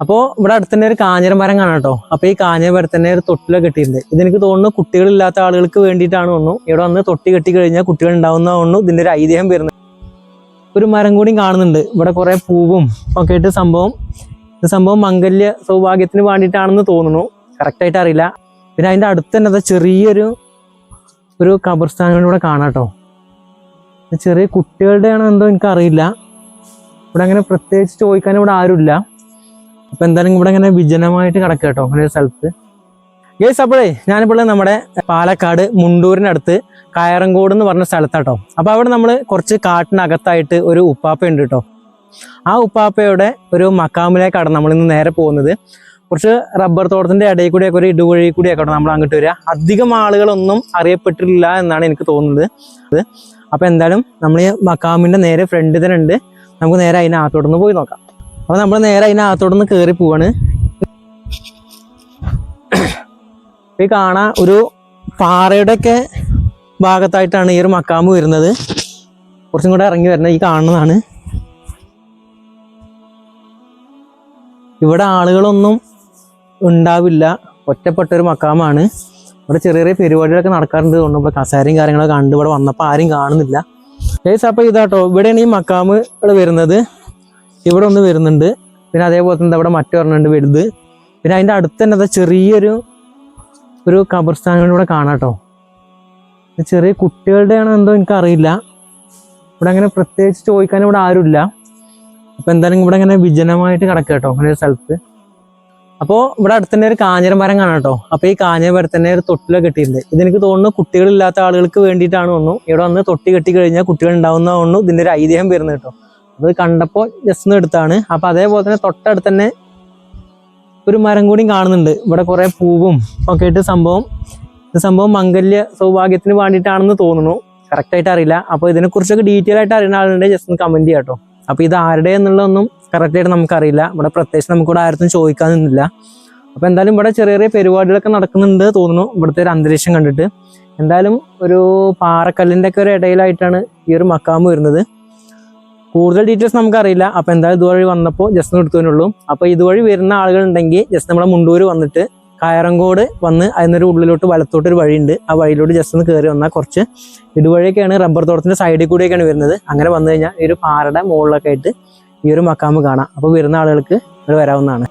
അപ്പോൾ ഇവിടെ അടുത്ത് തന്നെ ഒരു കാഞ്ഞിരം മരം കാണാം കേട്ടോ. അപ്പോൾ ഈ കാഞ്ഞിരം തന്നെ ഒരു തൊട്ടിലൊക്കെ കെട്ടിയിട്ടുണ്ട്. ഇതെനിക്ക് തോന്നുന്നു കുട്ടികളില്ലാത്ത ആളുകൾക്ക് വേണ്ടിയിട്ടാണ് തോന്നുന്നു. ഇവിടെ വന്ന് തൊട്ടി കെട്ടി കഴിഞ്ഞാൽ കുട്ടികൾ ഉണ്ടാവുന്ന തോന്നുന്നു. ഇതിന്റെ ഒരു ഐതിഹ്യം വരുന്നത് ഒരു മരം കൂടി കാണുന്നുണ്ട്. ഇവിടെ കുറെ പൂവും ഒക്കെ ആയിട്ട് സംഭവം. ഇത് സംഭവം മംഗല്യ സൗഭാഗ്യത്തിന് വേണ്ടിയിട്ടാണെന്ന് തോന്നുന്നു. കറക്റ്റ് ആയിട്ട് അറിയില്ല. പിന്നെ അതിന്റെ അടുത്ത് തന്നെ ചെറിയൊരു ഒരു ഖബർസ്ഥാനം ഇവിടെ കാണാം കേട്ടോ. ചെറിയ കുട്ടികളുടെ ആണോ എന്തോ എനിക്ക് അറിയില്ല ഇവിടെ അങ്ങനെ പ്രത്യേകിച്ച് ചോദിക്കാൻ ഇവിടെ ആരുമില്ല. അപ്പൊ എന്തായാലും ഇവിടെ ഇങ്ങനെ വിജനമായിട്ട് കിടക്കുക കേട്ടോ അങ്ങനെ ഒരു സ്ഥലത്ത്. ഗേസ് അപ്പോഴേ ഞാനിപ്പോൾ നമ്മുടെ പാലക്കാട് മുണ്ടൂരിനടുത്ത് കയറങ്കോട് എന്ന് പറഞ്ഞ സ്ഥലത്താട്ടോ. അപ്പൊ അവിടെ നമ്മൾ കുറച്ച് കാട്ടിനകത്തായിട്ട് ഒരു ഉപ്പാപ്പ ഉണ്ട് കേട്ടോ. ആ ഉപ്പാപ്പയുടെ ഒരു മക്കാമിലേക്കാണ് നമ്മൾ ഇന്ന് നേരെ പോകുന്നത്. കുറച്ച് റബ്ബർ തോട്ടത്തിന്റെ ഇടയിൽ കൂടിയൊക്കെ ഒരു ഇടുവഴി കൂടിയൊക്കെ നമ്മൾ അങ്ങോട്ട് വരിക. അധികം ആളുകളൊന്നും അറിയപ്പെട്ടിട്ടില്ല എന്നാണ് എനിക്ക് തോന്നുന്നത്. അപ്പോൾ അപ്പൊ എന്തായാലും നമ്മൾ ഈ മക്കാമിന്റെ നേരെ ഫ്രണ്ട് തന്നെ ഉണ്ട്. നമുക്ക് നേരെ അതിനകത്തോട്ടൊന്ന് പോയി നോക്കാം. അപ്പൊ നമ്മൾ നേരെ അതിനകത്തോട്ടൊന്ന് കയറി പോവാണ്. ഈ കാണാ ഒരു പാറയുടെ ഒക്കെ ഭാഗത്തായിട്ടാണ് ഈ ഒരു മക്കാമ് വരുന്നത്. കുറച്ചും കൂടെ ഇറങ്ങി വരുന്നത് ഈ കാണുന്നതാണ്. ഇവിടെ ആളുകളൊന്നും ഉണ്ടാവില്ല. ഒറ്റപ്പെട്ട ഒരു മക്കാമാണ്. ഇവിടെ ചെറിയ ചെറിയ പരിപാടികളൊക്കെ നടക്കാറുണ്ട് തോന്നുന്നു. ഇവിടെ കസേരയും കാര്യങ്ങളൊക്കെ കണ്ട് ഇവിടെ വന്നപ്പോൾ ആരും കാണുന്നില്ല. ഏസ് അപ്പോൾ ഇതാട്ടോ. ഇവിടെയാണ് ഈ മക്കാമുകൾ വരുന്നത്. ഇവിടെ ഒന്ന് വരുന്നുണ്ട്. പിന്നെ അതേപോലെ തന്നെ ഇവിടെ മറ്റൊരെണ്ണുണ്ട് വലുത്. പിന്നെ അതിന്റെ അടുത്ത് തന്നെ ചെറിയൊരു ഒരു ഖബർസ്ഥാനം ഇവിടെ കാണാം കേട്ടോ. ചെറിയ കുട്ടികളുടെയാണോ എന്തോ എനിക്കറിയില്ല. ഇവിടെ അങ്ങനെ പ്രത്യേകിച്ച് ചോദിക്കാൻ ഇവിടെ ആരുമില്ല. അപ്പം എന്തായാലും ഇവിടെ ഇങ്ങനെ വിജനമായിട്ട് കിടക്കുക കേട്ടോ അങ്ങനെ ഒരു സ്ഥലത്ത്. അപ്പോൾ ഇവിടെ അടുത്ത് തന്നെ ഒരു കാഞ്ഞിരം മരം കാണാം കേട്ടോ. അപ്പോൾ ഈ കാഞ്ഞിരം മരം തന്നെ ഒരു തൊട്ടിലൊക്കെ കെട്ടിയിട്ടുണ്ട്. ഇതെനിക്ക് തോന്നുന്നു കുട്ടികളില്ലാത്ത ആളുകൾക്ക് വേണ്ടിയിട്ടാണ് തോന്നുന്നു. ഇവിടെ വന്ന് തൊട്ടി കെട്ടി കഴിഞ്ഞാൽ കുട്ടികൾ ഉണ്ടാവുന്ന തോന്നുന്നു. ഇതിന്റെ ഒരു ഐതിഹ്യം വരുന്നത് കേട്ടോ. അത് കണ്ടപ്പോൾ ജസ്റ്റ് എടുത്താണ്. അപ്പൊ അതേപോലെ തന്നെ തൊട്ടടുത്ത് തന്നെ ഒരു മരം കൂടി കാണുന്നുണ്ട്. ഇവിടെ കുറെ പൂവും ഒക്കെ ആയിട്ട് സംഭവം. ഇത് സംഭവം മംഗല്യ സൗഭാഗ്യത്തിന് വേണ്ടിയിട്ടാണെന്ന് തോന്നുന്നു. കറക്റ്റ് ആയിട്ട് അറിയില്ല. അപ്പോൾ ഇതിനെക്കുറിച്ചൊക്കെ ഡീറ്റെയിൽ ആയിട്ട് അറിയുന്ന ആളുണ്ടെങ്കിൽ ജസ്റ്റ് ഒന്ന് കമന്റ് ചെയ്യാം കേട്ടോ. അപ്പോൾ ഇത് ആരുടെ എന്നുള്ളതൊന്നും കറക്റ്റ് ആയിട്ട് നമുക്കറിയില്ല. ഇവിടെ പ്രത്യേകിച്ച് നമുക്കിവിടെ ആരും ചോദിക്കാൻ നിന്നില്ല അപ്പോൾ എന്തായാലും ഇവിടെ ചെറിയ ചെറിയ പരിപാടികളൊക്കെ നടക്കുന്നുണ്ട് തോന്നുന്നു. ഇവിടുത്തെ ഒരു അന്തരീക്ഷം കണ്ടിട്ട്. എന്തായാലും ഒരു പാറക്കല്ലിന്റെ ഒക്കെ ഒരു ഇടയിലായിട്ടാണ് ഈ ഒരു മക്കാമ് വരുന്നത്. കൂടുതൽ ഡീറ്റെയിൽസ് നമുക്കറിയില്ല. അപ്പോൾ എന്തായാലും ഇതുവഴി വന്നപ്പോൾ ജസ്റ്റ് ഒന്ന് എടുത്തതിനുള്ളൂ അപ്പോൾ ഇതുവഴി വരുന്ന ആളുകൾ ഉണ്ടെങ്കിൽ ജസ്റ്റ് നമ്മുടെ മുണ്ടൂര് വന്നിട്ട് കയറങ്കോട് വന്ന് അതിനൊരു ഉള്ളിലോട്ട് വലത്തോട്ട് ഒരു വഴിയുണ്ട്. ആ വഴിയിലോട്ട് ജസ്റ്റ് ഒന്ന് കയറി വന്നാൽ കുറച്ച് ഇതുവഴിയൊക്കെയാണ് റബ്ബർ തോട്ടത്തിന്റെ സൈഡിൽ കൂടിയൊക്കെയാണ് വരുന്നത്. അങ്ങനെ വന്നു കഴിഞ്ഞാൽ ഈ ഒരു പാറയുടെ മുകളിലൊക്കെ ആയിട്ട് ഈ ഒരു മക്കാമ് കാണാം. അപ്പോൾ വരുന്ന ആളുകൾക്ക് ഇവിടെ വരാവുന്നതാണ്.